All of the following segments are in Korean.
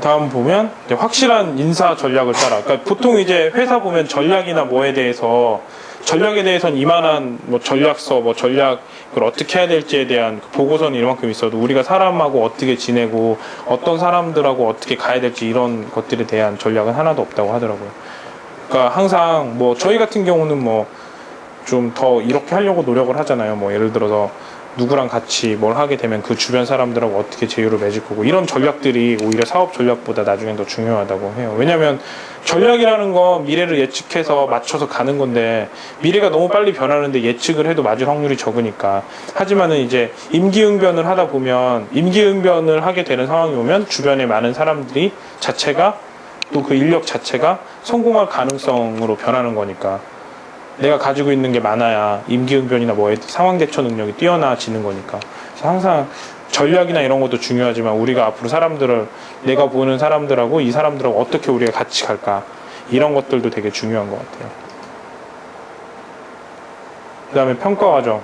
다음 보면 확실한 인사 전략을 따라. 그러니까 보통 이제 회사 보면 전략이나 뭐에 대해서 전략에 대해서는 이만한 뭐 전략서, 뭐 전략을 어떻게 해야 될지에 대한 그 보고서는 이만큼 있어도 우리가 사람하고 어떻게 지내고 어떤 사람들하고 어떻게 가야 될지 이런 것들에 대한 전략은 하나도 없다고 하더라고요. 그러니까 항상 뭐 저희 같은 경우는 뭐 좀 더 이렇게 하려고 노력을 하잖아요. 뭐 예를 들어서 누구랑 같이 뭘 하게 되면 그 주변 사람들하고 어떻게 제휴를 맺을 거고 이런 전략들이 오히려 사업 전략보다 나중엔 더 중요하다고 해요. 왜냐하면 전략이라는 건 미래를 예측해서 맞춰서 가는 건데 미래가 너무 빨리 변하는데 예측을 해도 맞을 확률이 적으니까 하지만은 이제 임기응변을 하다 보면 임기응변을 하게 되는 상황이 오면 주변에 많은 사람들이 자체가 또 그 인력 자체가 성공할 가능성으로 변하는 거니까 내가 가지고 있는 게 많아야 임기응변이나 뭐에 상황 대처 능력이 뛰어나지는 거니까 그래서 항상 전략이나 이런 것도 중요하지만 우리가 앞으로 사람들을 내가 보는 사람들하고 이 사람들하고 어떻게 우리가 같이 갈까 이런 것들도 되게 중요한 것 같아요. 그다음에 평가 과정.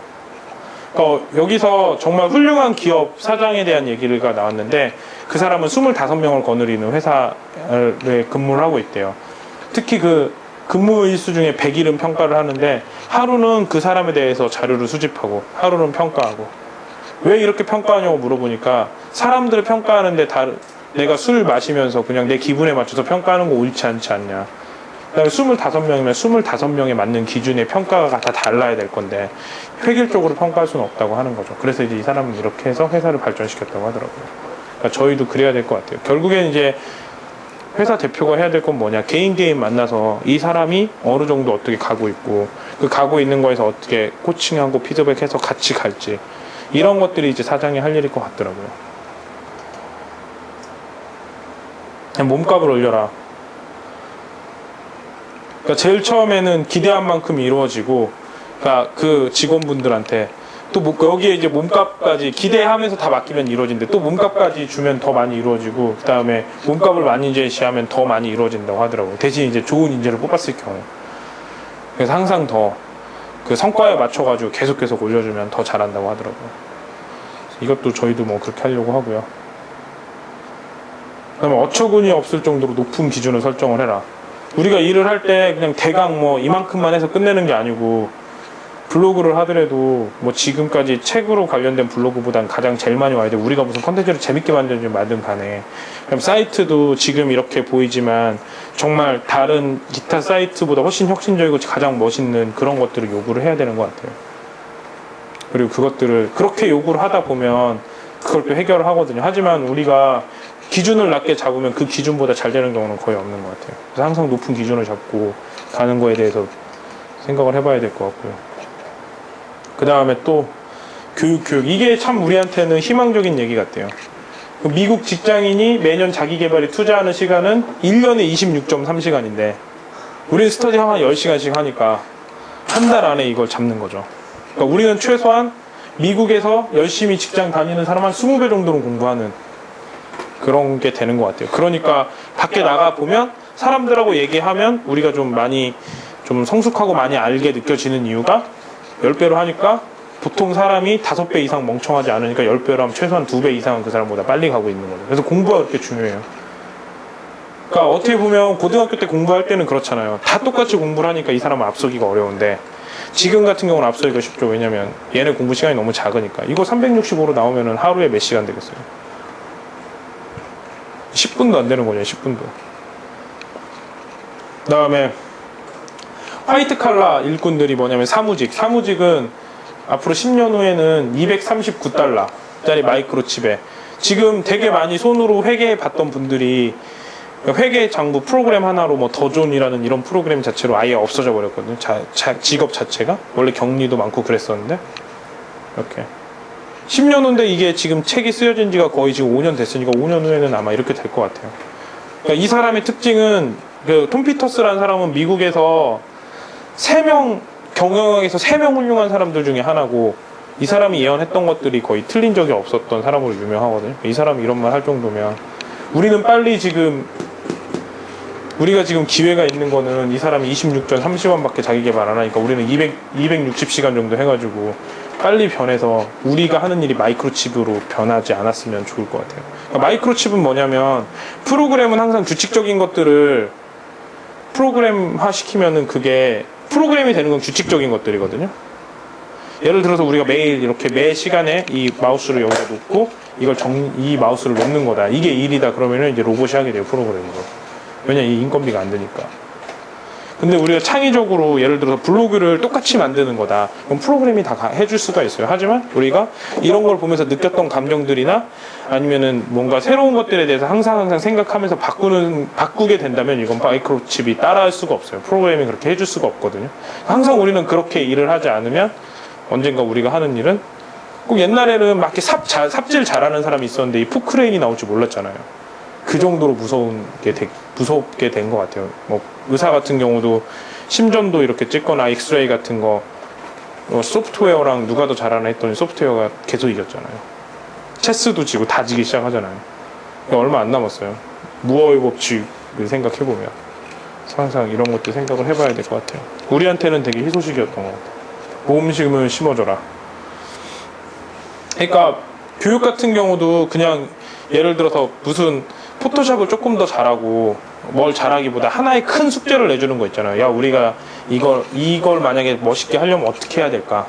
그러니까 여기서 정말 훌륭한 기업 사장에 대한 얘기가 나왔는데 그 사람은 25명을 거느리는 회사에 근무를 하고 있대요. 특히 그 근무 일수 중에 100일은 평가를 하는데 하루는 그 사람에 대해서 자료를 수집하고 하루는 평가하고 왜 이렇게 평가하냐고 물어보니까 사람들을 평가하는데 다 내가 술 마시면서 그냥 내 기분에 맞춰서 평가하는 거 옳지 않지 않냐. 그다음에 25명이면 25명에 맞는 기준의 평가가 다 달라야 될 건데 획일적으로 평가할 수는 없다고 하는 거죠. 그래서 이제 이 사람은 이렇게 해서 회사를 발전시켰다고 하더라고요. 그러니까 저희도 그래야 될 것 같아요. 결국엔 이제 회사 대표가 해야 될 건 뭐냐 개인 개인 만나서 이 사람이 어느 정도 어떻게 가고 있고 그 가고 있는 거에서 어떻게 코칭하고 피드백해서 같이 갈지 이런 것들이 이제 사장이 할 일일 것 같더라고요. 그냥 몸값을 올려라. 그러니까 제일 처음에는 기대한 만큼 이루어지고, 그러니까 그 직원분들한테 또 뭐- 여기에 이제 몸값까지 기대하면서 다 맡기면 이루어진대. 또 몸값까지 주면 더 많이 이루어지고, 그 다음에 몸값을 많이 제시하면 더 많이 이루어진다고 하더라고요. 대신 이제 좋은 인재를 뽑았을 경우. 그래서 항상 더 그 성과에 맞춰가지고 계속 계속 올려주면 더 잘한다고 하더라고요. 이것도 저희도 뭐 그렇게 하려고 하고요. 그 다음에 어처구니 없을 정도로 높은 기준을 설정을 해라. 우리가 일을 할 때 그냥 대강 뭐 이만큼만 해서 끝내는 게 아니고 블로그를 하더라도 뭐 지금까지 책으로 관련된 블로그보단 가장 제일 많이 와야 돼. 우리가 무슨 컨텐츠를 재밌게 만들지 만든 간에. 그럼 사이트도 지금 이렇게 보이지만 정말 다른 기타 사이트보다 훨씬 혁신적이고 가장 멋있는 그런 것들을 요구를 해야 되는 것 같아요. 그리고 그것들을 그렇게 요구를 하다 보면 그걸 또 해결을 하거든요. 하지만 우리가 기준을 낮게 잡으면 그 기준보다 잘 되는 경우는 거의 없는 것 같아요. 그래서 항상 높은 기준을 잡고 가는 거에 대해서 생각을 해봐야 될 것 같고요. 그 다음에 또 교육, 교육. 이게 참 우리한테는 희망적인 얘기 같아요. 그 미국 직장인이 매년 자기 개발에 투자하는 시간은 1년에 26.3시간인데 우리는 스터디 한 10시간씩 하니까 한 달 안에 이걸 잡는 거죠. 그러니까 우리는 최소한 미국에서 열심히 직장 다니는 사람 한 20배 정도는 공부하는 그런 게 되는 것 같아요. 그러니까 밖에 나가 보면 사람들하고 얘기하면 우리가 좀 많이 좀 성숙하고 많이 알게 느껴지는 이유가 10배로 하니까 보통 사람이 5배 이상 멍청하지 않으니까 10배로 하면 최소한 2배 이상은 그 사람보다 빨리 가고 있는 거죠. 그래서 공부가 그렇게 중요해요. 그러니까 어떻게 보면 고등학교 때 공부할 때는 그렇잖아요. 다 똑같이 공부를 하니까 이 사람은 앞서기가 어려운데 지금 같은 경우는 앞서기가 쉽죠. 왜냐면 얘네 공부 시간이 너무 작으니까. 이거 365로 나오면은 하루에 몇 시간 되겠어요? 10분도 안 되는 거죠, 10분도. 그 다음에, 화이트 칼라 일꾼들이 뭐냐면 사무직. 사무직은 앞으로 10년 후에는 239달러 짜리 마이크로칩에 지금 되게 많이 손으로 회계해 봤던 분들이 회계 장부 프로그램 하나로 뭐 더존이라는 이런 프로그램 자체로 아예 없어져 버렸거든요. 자, 자- 직업 자체가. 원래 격리도 많고 그랬었는데. 이렇게. 10년 후인데 이게 지금 책이 쓰여진 지가 거의 지금 5년 됐으니까 5년 후에는 아마 이렇게 될 것 같아요. 그러니까 이 사람의 특징은 그 톰 피터스라는 사람은 미국에서 3명 경영학에서 3명 훌륭한 사람들 중에 하나고 이 사람이 예언했던 것들이 거의 틀린 적이 없었던 사람으로 유명하거든요. 이 사람이 이런 말 할 정도면 우리는 빨리 지금 우리가 지금 기회가 있는 거는 이 사람이 26전 30원밖에 자기 개발 안 하니까 우리는 200, 260시간 정도 해가지고 빨리 변해서 우리가 하는 일이 마이크로칩으로 변하지 않았으면 좋을 것 같아요. 그러니까 마이크로칩은 뭐냐면 프로그램은 항상 규칙적인 것들을 프로그램화 시키면은 그게 프로그램이 되는 건 규칙적인 것들이거든요. 예를 들어서 우리가 매일 이렇게 매 시간에 이 마우스를 여기다 놓고 이걸 정, 이 마우스를 놓는 거다. 이게 일이다. 그러면은 이제 로봇이 하게 돼요. 프로그램으로. 왜냐 이 인건비가 안 드니까. 근데 우리가 창의적으로 예를 들어서 블로그를 똑같이 만드는 거다. 그럼 프로그램이 다 가- 해줄 수가 있어요. 하지만 우리가 이런 걸 보면서 느꼈던 감정들이나 아니면은 뭔가 새로운 것들에 대해서 항상 항상 생각하면서 바꾸는 바꾸게 된다면 이건 마이크로칩이 따라할 수가 없어요. 프로그램이 그렇게 해줄 수가 없거든요. 항상 우리는 그렇게 일을 하지 않으면 언젠가 우리가 하는 일은 꼭 옛날에는 막 이렇게 삽, 자- 삽질 잘하는 사람이 있었는데 이 포크레인이 나올 줄 몰랐잖아요. 그 정도로 무서운 게 되- 무섭게 된 것 같아요. 뭐 의사 같은 경우도 심전도 이렇게 찍거나 엑스레이 같은 거 어, 소프트웨어랑 누가 더 잘하나 했더니 소프트웨어가 계속 이겼잖아요. 체스도 지고 다 지기 시작하잖아요. 얼마 안 남았어요. 무어의 법칙을 생각해 보면 항상 이런 것도 생각을 해봐야 될 것 같아요. 우리한테는 되게 희소식이었던 것 같아요. 모험심을 심어줘라. 그러니까 교육 같은 경우도 그냥 예를 들어서 무슨 포토샵을 조금 더 잘하고 뭘 잘하기보다 하나의 큰 숙제를 내주는 거 있잖아요. 야 우리가 이걸 이걸 만약에 멋있게 하려면 어떻게 해야 될까?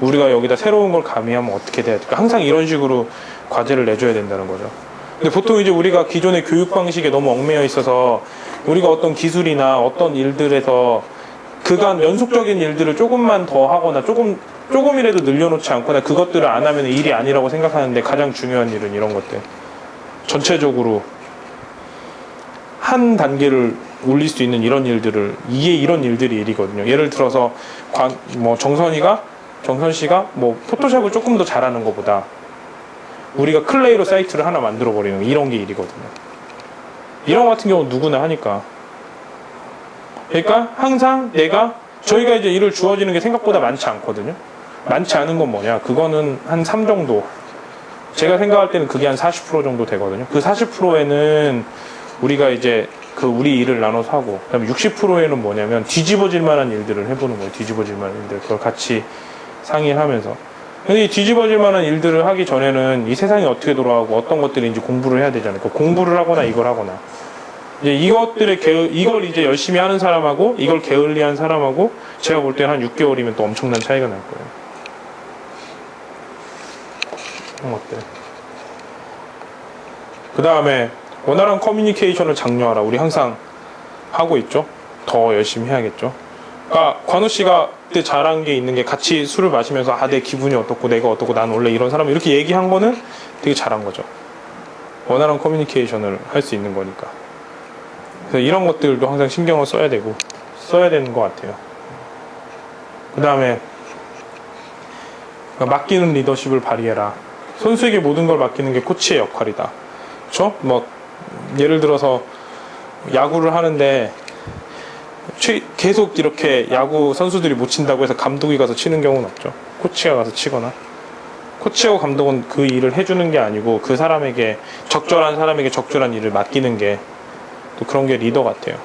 우리가 여기다 새로운 걸 가미하면 어떻게 돼야 될까? 항상 이런 식으로 과제를 내줘야 된다는 거죠. 근데 보통 이제 우리가 기존의 교육 방식에 너무 얽매여 있어서 우리가 어떤 기술이나 어떤 일들에서 그간 연속적인 일들을 조금만 더 하거나 조금 조금이라도 늘려놓지 않거나 그것들을 안 하면 일이 아니라고 생각하는데 가장 중요한 일은 이런 것들. 전체적으로 한 단계를 올릴 수 있는 이런 일들을 이게 이런 일들이 일이거든요. 예를 들어서 관, 뭐 정선이가 정선 씨가 뭐 포토샵을 조금 더 잘하는 것보다 우리가 클레이로 사이트를 하나 만들어 버리는 이런 게 일이거든요. 이런 거 같은 경우 는 누구나 하니까. 그러니까 항상 내가 저희가 이제 일을 주어지는 게 생각보다 많지 않거든요. 많지 않은 건 뭐냐? 그거는 한 3 정도. 제가 생각할 때는 그게 한 40% 정도 되거든요. 그 40%에는 우리가 이제 그 우리 일을 나눠서 하고, 그다음에 60%에는 뭐냐면 뒤집어질 만한 일들을 해보는 거예요. 뒤집어질 만한 일들. 그걸 같이 상의를 하면서. 근데 이 뒤집어질 만한 일들을 하기 전에는 이 세상이 어떻게 돌아가고 어떤 것들인지 공부를 해야 되잖아요. 그 공부를 하거나 이걸 하거나. 이제 이것들의 게을, 이걸 이제 열심히 하는 사람하고 이걸 게을리한 사람하고 제가 볼 때는 한 6개월이면 또 엄청난 차이가 날 거예요. 그런 것들. 그 다음에 원활한 커뮤니케이션을 장려하라. 우리 항상 하고 있죠. 더 열심히 해야겠죠. 그러니까 관우 씨가 그때 잘한 게 있는 게 같이 술을 마시면서 아 내 기분이 어떻고 내가 어떻고 난 원래 이런 사람 이렇게 얘기한 거는 되게 잘한 거죠. 원활한 커뮤니케이션을 할 수 있는 거니까. 그래서 이런 것들도 항상 신경을 써야 되고 써야 되는 것 같아요. 그 다음에 맡기는 리더십을 발휘해라. 선수에게 모든 걸 맡기는 게 코치의 역할이다. 그렇죠? 뭐 예를 들어서 야구를 하는데 최- 계속 이렇게 야구 선수들이 못 친다고 해서 감독이 가서 치는 경우는 없죠. 코치가 가서 치거나. 코치하고 감독은 그 일을 해주는 게 아니고 그 사람에게 적절한 사람에게 적절한 일을 맡기는 게 또 그런 게 리더 같아요.